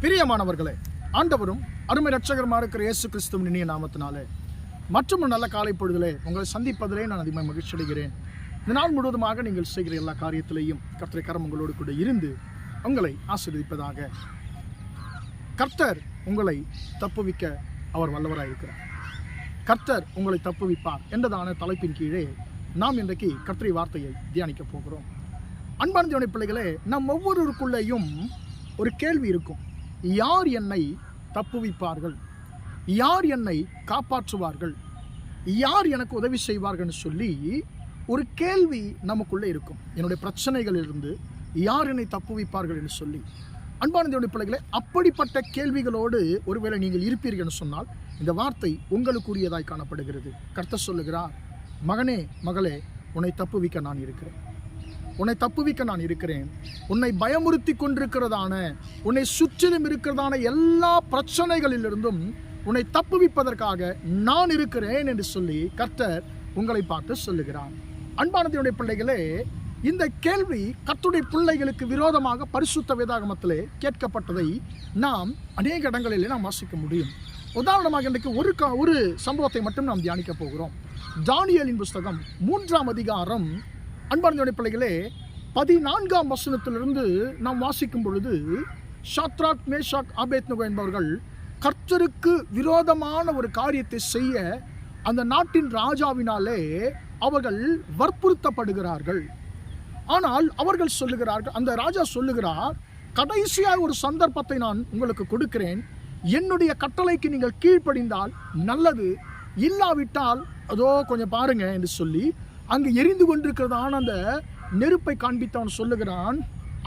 பிரியமானவர்களே ஆண்டவரும் அருமை ரட்சகரமாக இருக்கிற இயேசு கிறிஸ்துவின் இனிய நாமத்தினாலே மற்றும் ஒரு நல்ல காலை பொழுதிலே உங்களை சந்திப்பதிலே நான் அதிகமாக மகிழ்ச்சி அடைகிறேன். இந்த நாள் முழுவதுமாக நீங்கள் செய்கிற எல்லா காரியத்திலையும் கர்த்தரை கரம் உங்களோடு கூட இருந்து உங்களை ஆசீர்வதிப்பதாக. கர்த்தர் உங்களை தப்புவிக்க அவர் வல்லவராக இருக்கிறார். கர்த்தர் உங்களை தப்புவிப்பார் என்றதான தலைப்பின் கீழே நாம் இன்றைக்கு கர்த்தரை வார்த்தையை தியானிக்க போகிறோம். அன்பான தேவனை பிள்ளைகளே நம் ஒவ்வொருவருக்குள்ளேயும் ஒரு கேள்வி இருக்கும். யார் என்னை தப்புவிப்பார்கள்? யார் என்னை காப்பாற்றுவார்கள்? யார் எனக்கு உதவி செய்வார்கள்னு சொல்லி ஒரு கேள்வி நமக்குள்ளே இருக்கும். என்னுடைய பிரச்சனைகளிலிருந்து யார் என்னை தப்புவிப்பார்கள் என்று சொல்லி. அன்பானந்தோடைய தேவனுடைய பிள்ளைகளே அப்படிப்பட்ட கேள்விகளோடு ஒருவேளை நீங்கள் இருப்பீர்கள் சொன்னால் இந்த வார்த்தை உங்களுக்குரியதாய் காணப்படுகிறது. கர்த்த சொல்லுகிறார் மகனே மகளே உன்னை தப்புவிக்க நான் இருக்கிறேன். உன்னை தப்புவிக்க நான் இருக்கிறேன். உன்னை பயமுறுத்தி கொண்டிருக்கிறதான உன்னை சுற்றிலும் இருக்கிறதான எல்லா பிரச்சனைகளிலிருந்தும் உன்னை தப்புவிப்பதற்காக நான் இருக்கிறேன் என்று சொல்லி கர்த்தர் உங்களை பார்த்து சொல்லுகிறார். அன்பானதையுடைய பிள்ளைகளே இந்த கேள்வி கத்துடைய பிள்ளைகளுக்கு விரோதமாக பரிசுத்த வேதாகமத்திலே கேட்கப்பட்டதை நாம் அநேக இடங்களிலே நாம் வாசிக்க முடியும். உதாரணமாக இன்றைக்கு ஒரு கா ஒரு சம்பவத்தை மட்டும் நாம் தியானிக்க போகிறோம். தானியலின் புஸ்தகம் மூன்றாம் அதிகாரம் அன்பார்ந்த பிள்ளைகளே பதினான்காம் வசனத்திலிருந்து நாம் வாசிக்கும் பொழுது ஷாத்ராக் மேஷாக் ஆபேத்னகோ என்பவர்கள் கர்த்தருக்கு விரோதமான ஒரு காரியத்தை செய்ய அந்த நாட்டின் ராஜாவினாலே அவர்கள் வற்புறுத்தப்படுகிறார்கள். ஆனால் அவர்கள் சொல்லுகிறார்கள் அந்த ராஜா சொல்லுகிறார் கடைசியாக ஒரு சந்தர்ப்பத்தை நான் உங்களுக்கு கொடுக்கிறேன். என்னுடைய கட்டளைக்கு நீங்கள் கீழ்ப்படிந்தால் நல்லது. இல்லாவிட்டால் அதோ கொஞ்சம் பாருங்க என்று சொல்லி அங்கு எரிந்து கொண்டிருக்கிறதான அந்த நெருப்பை காண்பித்தவன் சொல்லுகிறான்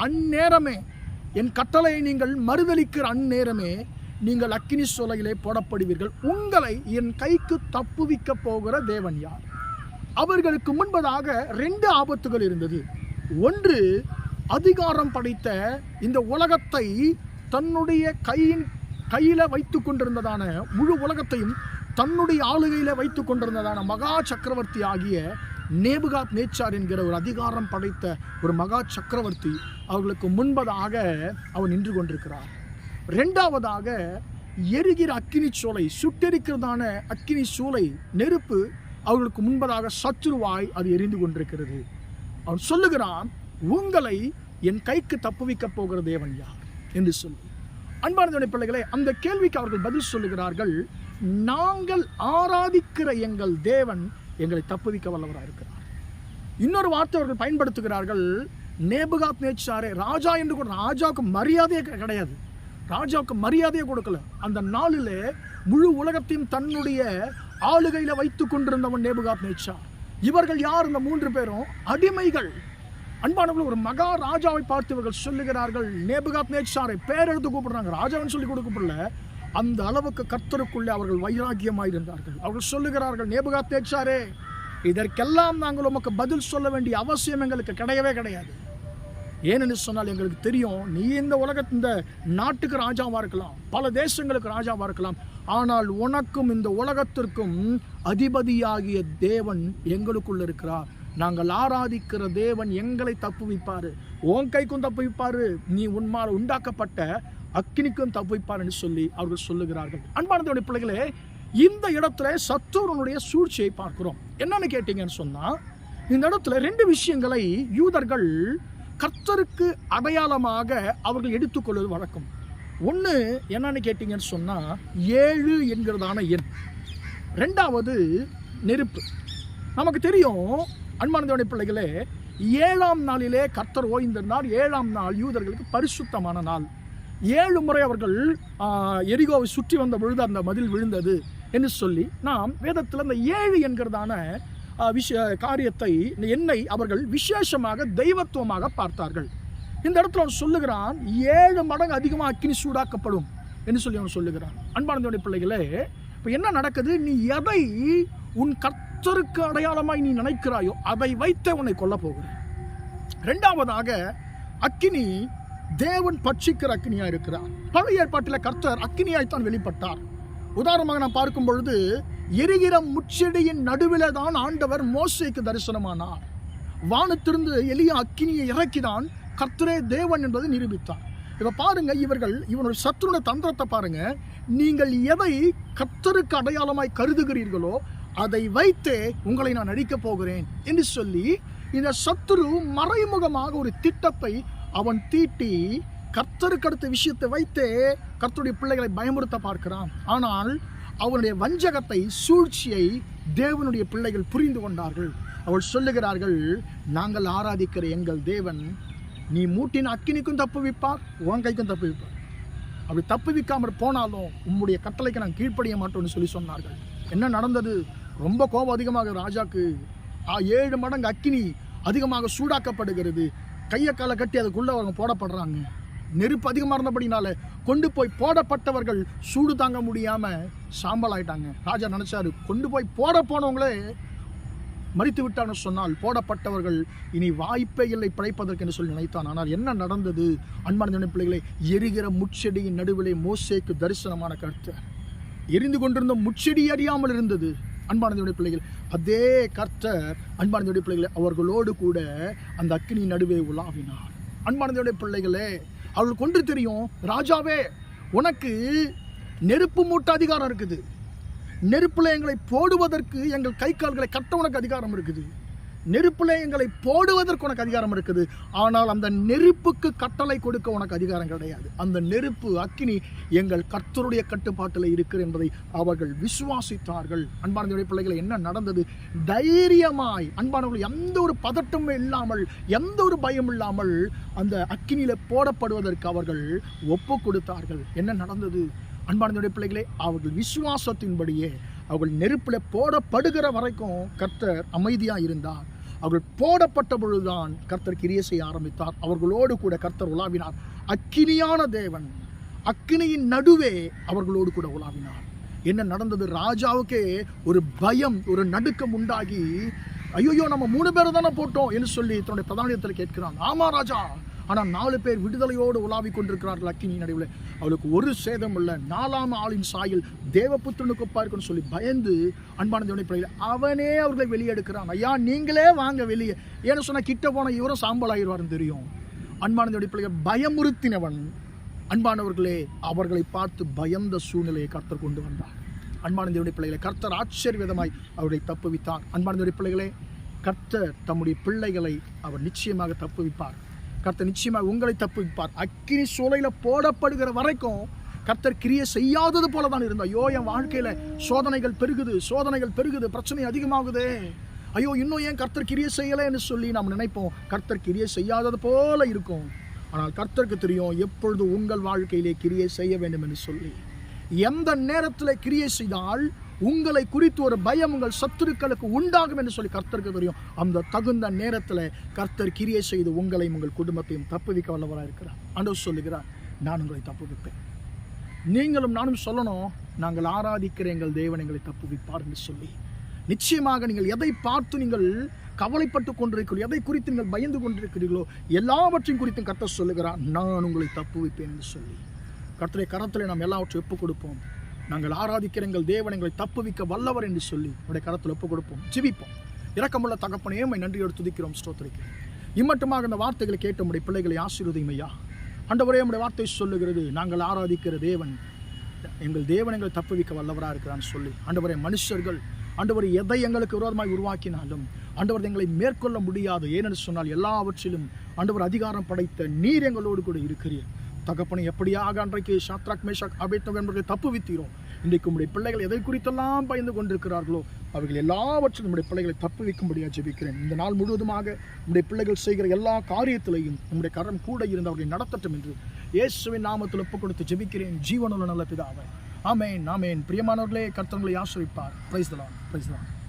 அந்நேரமே என் கட்டளையை நீங்கள் மறுதளிக்கிற அந்நேரமே நீங்கள் அக்கினி சோலையிலே போடப்படுவீர்கள். உங்களை என் கைக்கு தப்புவிக்க போகிற தேவன் யார்? அவர்களுக்கு முன்பதாக ரெண்டு ஆபத்துகள் இருந்தது. ஒன்று அதிகாரம் படைத்த இந்த உலகத்தை தன்னுடைய கையின் கையில் வைத்து கொண்டிருந்ததான முழு உலகத்தையும் தன்னுடைய ஆளுகையில் வைத்து கொண்டிருந்ததான மகா சக்கரவர்த்தி ஆகிய நேபுகாத் நேச்சார் என்கிற ஒரு அதிகாரம் படைத்த ஒரு மகா சக்கரவர்த்தி அவர்களுக்கு முன்பதாக அவர் நின்று கொண்டிருக்கிறார். ரெண்டாவதாக எரிகிற அக்கினி சோலை சுட்டெரிக்கிறதான அக்கினி சூளை நெருப்பு அவர்களுக்கு முன்பதாக சத்துருவாய் அது எரிந்து கொண்டிருக்கிறது. அவன் சொல்லுகிறான் உங்களை என் கைக்கு தப்புவிக்கப் போகிற தேவன் யார்? என்று சொல்லி. அன்பான பிள்ளைகளே அந்த கேள்விக்கு அவர்கள் பதில் சொல்லுகிறார்கள் நாங்கள் ஆராதிக்கிற எங்கள் தேவன் எங்களை தப்புவிக்க வல்லவராக இருக்கிறார். இன்னொரு வார்த்தை அவர்கள் பயன்படுத்துகிறார்கள் நேபுகாத் நேச்சாரே ராஜா என்று கூட ராஜாவுக்கு மரியாதையே கிடை- கிடையாது. ராஜாவுக்கு மரியாதையை கொடுக்கல. அந்த நாளில் முழு உலகத்தையும் தன்னுடைய ஆளுகையில் வைத்துக் கொண்டிருந்தவன் நேபுகாத் நேச்சா. இவர்கள் யார் இந்த மூன்று பேரும்? அடிமைகள். அன்பானவர்கள் ஒரு மகா ராஜாவை பார்த்து இவர்கள் சொல்லுகிறார்கள் நேபுகாத் நேச்சாரை பேர் எடுத்து கூப்பிடுறாங்க. ராஜாவன் சொல்லி கொடுக்கப்படல அந்த அளவுக்கு கர்த்தருக்குள்ளே அவர்கள் வைராக்கியமாய் இருந்தார்கள் அவர்கள் சொல்லுகிறார்கள் நேபுகா நேச்சாரே இதற்கெல்லாம் நாங்கள் உமக்கு பதில் சொல்ல வேண்டிய அவசியம் எங்களுக்கு கிடையவே கிடையாது. ஏனென்று சொன்னால் எங்களுக்கு தெரியும் நீ இந்த உலக இந்த நாட்டுக்கு ராஜாவாக இருக்கலாம் பல தேசங்களுக்கு ராஜாவாக இருக்கலாம். ஆனால் உனக்கும் இந்த உலகத்திற்கும் அதிபதியாகிய தேவன் எங்களுக்குள்ள இருக்கிறார். நாங்கள் ஆராதிக்கிற தேவன் எங்களை தப்புவிப்பாரு. உன் கைக்கும் தப்புவிப்பாரு. நீ உன்மால் உண்டாக்கப்பட்ட அக்கினிக்கும் தப்புவிப்பார் சொல்லி அவர்கள் சொல்லுகிறார்கள். அன்பானதோடைய பிள்ளைகளே இந்த இடத்துல சத்துருனுடைய சூழ்ச்சியை பார்க்கிறோம். என்னன்னு கேட்டீங்கன்னு சொன்னால் இந்த இடத்துல ரெண்டு விஷயங்களை யூதர்கள் கர்த்தருக்கு அடையாளமாக அவர்கள் எடுத்துக்கொள்வது வழக்கம். ஒன்று என்னன்னு கேட்டீங்கன்னு சொன்னால் ஏழு என்கிறதான எண். ரெண்டாவது நெருப்பு. நமக்கு தெரியும் அன்பானதோடைய பிள்ளைகளே ஏழாம் நாளிலே கர்த்தர் ஓய்ந்திருந்தார். ஏழாம் நாள் யூதர்களுக்கு பரிசுத்தமான நாள். ஏழு முறை அவர்கள் எரிகோவை சுற்றி வந்த பொழுது அந்த மதில் விழுந்தது என்று சொல்லி நாம் வேதத்தில் அந்த ஏழு என்கிறதான விஷய காரியத்தை இந்த அவர்கள் விசேஷமாக தெய்வத்துவமாக பார்த்தார்கள். இந்த இடத்துல அவன் சொல்லுகிறான் ஏழு மடங்கு அதிகமாக அக்கினி சூடாக்கப்படும் என்று சொல்லி அவன் சொல்லுகிறான். அன்பானந்தோடைய பிள்ளைகளே இப்போ என்ன நடக்குது? நீ எதை உன் கர்த்தருக்கு அடையாளமாய் நீ நினைக்கிறாயோ அதை வைத்தே உன்னை கொல்ல போகிறேன். ரெண்டாவதாக அக்கினி தேவன் பட்சிக்கிற அக்னியாக இருக்கிறார். பழைய ஏற்பாட்டில் கர்த்தர் அக்னியாய்த்தான் வெளிப்பட்டார். உதாரணமாக நான் பார்க்கும் பொழுது எரிகிற முச்செடியின் நடுவில் தான் ஆண்டவர் மோசைக்கு தரிசனமானார். வானத்திலிருந்து எளிய அக்கினியை இறக்கிதான் கர்த்தரே தேவன் என்பதை நிரூபித்தார். இப்போ பாருங்க இவர்கள் இவனுடைய சத்துருடைய தந்திரத்தை பாருங்க. நீங்கள் எதை கர்த்தருக்கு அடையாளமாய் கருதுகிறீர்களோ அதை வைத்தே உங்களை நான் அழிக்கப் போகிறேன் என்று சொல்லி இந்த சத்துரு மறைமுகமாக ஒரு திட்டத்தை அவன் தீட்டி கர்த்தருக்கு அடுத்த விஷயத்தை வைத்தே கர்த்தருடைய பிள்ளைகளை பயமுறுத்த பார்க்கிறான். ஆனால் அவனுடைய வஞ்சகத்தை சூழ்ச்சியை தேவனுடைய பிள்ளைகள் புரிந்து கொண்டார்கள். அவள் சொல்லுகிறார்கள் நாங்கள் ஆராதிக்கிற எங்கள் தேவன் நீ மூட்டின் அக்கினிக்கும் தப்பு வைப்பார் உன் கைக்கும் தப்பு வைப்பார் அப்படி தப்பு வைக்காமற் போனாலும் உம்முடைய கட்டளைக்கு நான் கீழ்ப்படிய மாட்டோம்னு சொல்லி சொன்னார்கள். என்ன நடந்தது? ரொம்ப கோபம் அதிகமாக ராஜாக்கு ஏழு மடங்கு அக்கினி அதிகமாக சூடாக்கப்படுகிறது. கையை காலை கட்டி அதுக்குள்ளே அவங்க போடப்படுறாங்க. நெருப்பு அதிகமாக இருந்தபடினால கொண்டு போய் போடப்பட்டவர்கள் சூடு தாங்க முடியாமல் சாம்பல் ஆயிட்டாங்க. ராஜா நினச்சாரு கொண்டு போய் போட போனவங்களே மறித்து விட்டான்னு சொன்னால் போடப்பட்டவர்கள் இனி வாய்ப்பே இல்லை பிழைப்பதற்கு என்று சொல்லி நினைத்தான். ஆனால் என்ன நடந்தது? அன்பான பிள்ளைகளை எரிகிற முச்செடியின் நடுவிலே மோசேக்கு தரிசனமான கருத்து. எரிந்து கொண்டிருந்த முச்செடி அறியாமல் இருந்தது. அன்பானதுடைய பிள்ளைகள் அதே கர்த்தர் அன்பானதுடைய பிள்ளைகளை அவர்களோடு கூட அந்த அக்கினி நடுவே உலாவினார். அன்பானதுடைய பிள்ளைகளே அவர்கள் கொன்று தெரியும் ராஜாவே உனக்கு நெருப்பு மூட்ட அதிகாரம் இருக்குது. நெருப்பில் எங்களை போடுவதற்கு எங்கள் கை கால்களை கட்ட உனக்கு அதிகாரம் இருக்குது. நெருப்பில் எங்களை போடுவதற்கு உனக்கு அதிகாரம் இருக்குது. ஆனால் அந்த நெருப்புக்கு கட்டளை கொடுக்க உனக்கு அதிகாரம் கிடையாது. அந்த நெருப்பு அக்கினி எங்கள் கர்த்தருடைய கட்டுப்பாட்டில் இருக்கிறது என்பதை அவர்கள் விசுவாசித்தார்கள். அன்பான பிள்ளைகளை என்ன நடந்தது? தைரியமாய் அன்பானவர்கள் எந்த ஒரு பதட்டமும் இல்லாமல் எந்த ஒரு பயம் இல்லாமல் அந்த அக்கினியில் போடப்படுவதற்கு அவர்கள் ஒப்பு கொடுத்தார்கள். என்ன நடந்தது? அன்பானதுடைய பிள்ளைகளே அவர்கள் விசுவாசத்தின்படியே அவர்கள் நெருப்பில் போடப்படுகிற வரைக்கும் கர்த்தர் அமைதியாக இருந்தார். அவர்கள் போடப்பட்ட பொழுதுதான் கர்த்தர் கிரியை செய்ய ஆரம்பித்தார். அவர்களோடு கூட கர்த்தர் உலாவினார். அக்கினியான தேவன் அக்கினியின் நடுவே அவர்களோடு கூட உலாவினார். என்ன நடந்தது? ராஜாவுக்கே ஒரு பயம் ஒரு நடுக்கம் உண்டாகி ஐயோ நம்ம மூணு பேரை தானே போட்டோம் என்று சொல்லி தன்னுடைய பிரதானியத்தில் கேட்கிறான். ஆமா ராஜா ஆனால் நாலு பேர் விடுதலையோடு உலாவிக் கொண்டிருக்கிறார்கள் அக்கினி நடுவில். அவளுக்கு ஒரு சேதம் இல்லை. நாலாம் ஆளின் சாயில் தேவபுத்திரனுக்கு இருக்குன்னு சொல்லி பயந்து அன்பான தேவனை அவனே அவர்களை வெளியெடுக்கிறான். ஐயா நீங்களே வாங்க வெளியே. ஏன்னு சொன்னால் கிட்ட போன இவரும் சாம்பல் ஆயிடுவாருன்னு தெரியும். அன்பான தேவனை பிள்ளைகள் பயமுறுத்தினவன் அன்பானவர்களே அவர்களை பார்த்து பயந்த சூழ்நிலையை கர்த்தர் கொண்டு வந்தார். அன்பான தேவனுடைய பிள்ளைகளை கர்த்தர் ஆச்சரியவிதமாய் அவர்களை தப்புவித்தார். அன்பான தேவனுடைய பிள்ளைகளே கர்த்தர் தம்முடைய பிள்ளைகளை அவர் நிச்சயமாக தப்புவிப்பார். கர்த்தர் நிச்சயமாக உங்களை தப்புவிப்பார். அக்கினி சூளையில் போடப்படுகிற வரைக்கும் கர்த்தர் கிரியை செய்யாதது போல தான் இருந்தோம் ஐயோ என் வாழ்க்கையில் சோதனைகள் பெருகுது சோதனைகள் பெருகுது பிரச்சனை அதிகமாகுதே. ஐயோ இன்னும் ஏன் கர்த்தர் கிரியை செய்யலைன்னு சொல்லி நாம் நினைப்போம். கர்த்தர் கிரியை செய்யாதது போல இருக்கும். ஆனால் கர்த்தருக்கு தெரியும் எப்பொழுது உங்கள் வாழ்க்கையிலே கிரியை செய்ய வேண்டும் என்று சொல்லி. எந்த நேரத்தில் கிரியை செய்தால் உங்களை குறித்து ஒரு பயம் உங்கள் சத்துருக்களுக்கு உண்டாகும் என்று சொல்லி கர்த்தருக்கு தெரியும். அந்த தகுந்த நேரத்தில் கர்த்தர் கிரியை செய்து உங்களையும் உங்கள் குடும்பத்தையும் தப்புவிக்க வல்லவராக இருக்கிறார். ஆண்டவர் சொல்லுகிறார் நான் உங்களை தப்புவிப்பேன். நீங்களும் நானும் சொல்லணும் நாங்கள் ஆராதிக்கிற எங்கள் தேவன் எங்களை தப்புவிப்பார் என்று சொல்லி. நிச்சயமாக நீங்கள் எதை பார்த்து நீங்கள் கவலைப்பட்டு கொண்டிருக்கிறீர்கள் எதை குறித்து நீங்கள் பயந்து கொண்டிருக்கிறீர்களோ எல்லாவற்றையும் குறித்தும் கர்த்தர் சொல்லுகிறார் நான் உங்களை தப்புவிப்பேன் என்று சொல்லி. கர்த்தரை கரத்தில் நாம் எல்லாவற்றையும் ஒப்புக் கொடுப்போம். நாங்கள் ஆராதிக்கிற எங்கள் தேவன் எங்களை தப்புவிக்க வல்லவர் என்று சொல்லி உடைய கரத்தில் ஒப்புக் கொடுப்போம் ஜிபிப்போம். இரக்கமுள்ள தகப்பனையும் உம்மை நன்றியோடு துதிக்கிறோம் ஸ்தோத்திரிக்கிறோம். இம்மட்டுமாக இந்த வார்த்தைகளை கேட்ட உடைய பிள்ளைகளை ஆசீர்வதியும் ஐயா. ஆண்டவரே உடைய வார்த்தை சொல்லுகிறது நாங்கள் ஆராதிக்கிற தேவன் எங்கள் தேவன் எங்களை தப்புவிக்க வல்லவராக இருக்கிறான்னு சொல்லி. அண்டவரே மனுஷர்கள் அண்டவர் எதை எங்களுக்கு விரோதமாக உருவாக்கினாலும் அண்டவர் எங்களை மேற்கொள்ள முடியாது. ஏனென்று சொன்னால் எல்லாவற்றிலும் அண்டவர் அதிகாரம் படைத்த நீர் எங்களோடு கூட இருக்கிறீர். தகப்பனை எப்படியாக அன்றைக்கு சாத்ராக் மேஷாக் அபேத்னோக் என்பதை தப்பு தப்புவித்தீரோ இன்றைக்கு உம்முடைய பிள்ளைகள் எதை குறித்தெல்லாம் பயந்து கொண்டிருக்கிறார்களோ அவர்கள் எல்லாவற்றிலும் நம்முடைய பிள்ளைகளை தப்பு வைக்கும்படியாக ஜெபிக்கிறேன். இந்த நாள் முழுவதுமாக நம்முடைய பிள்ளைகள் செய்கிற எல்லா காரியத்திலையும் நம்முடைய கரம் கூட இருந்து அவர்களை நடத்தட்டும் என்று இயேசுவின் நாமத்தில் ஒப்புக் கொடுத்து ஜெபிக்கிறேன். ஜீவனுள்ள நல்ல பிதாவை. ஆமேன் ஆமேன். பிரியமானவர்களே கர்த்தங்களை ஆசிரிப்பார் பிரைஸ் தலான் பிரைஸ் தலான்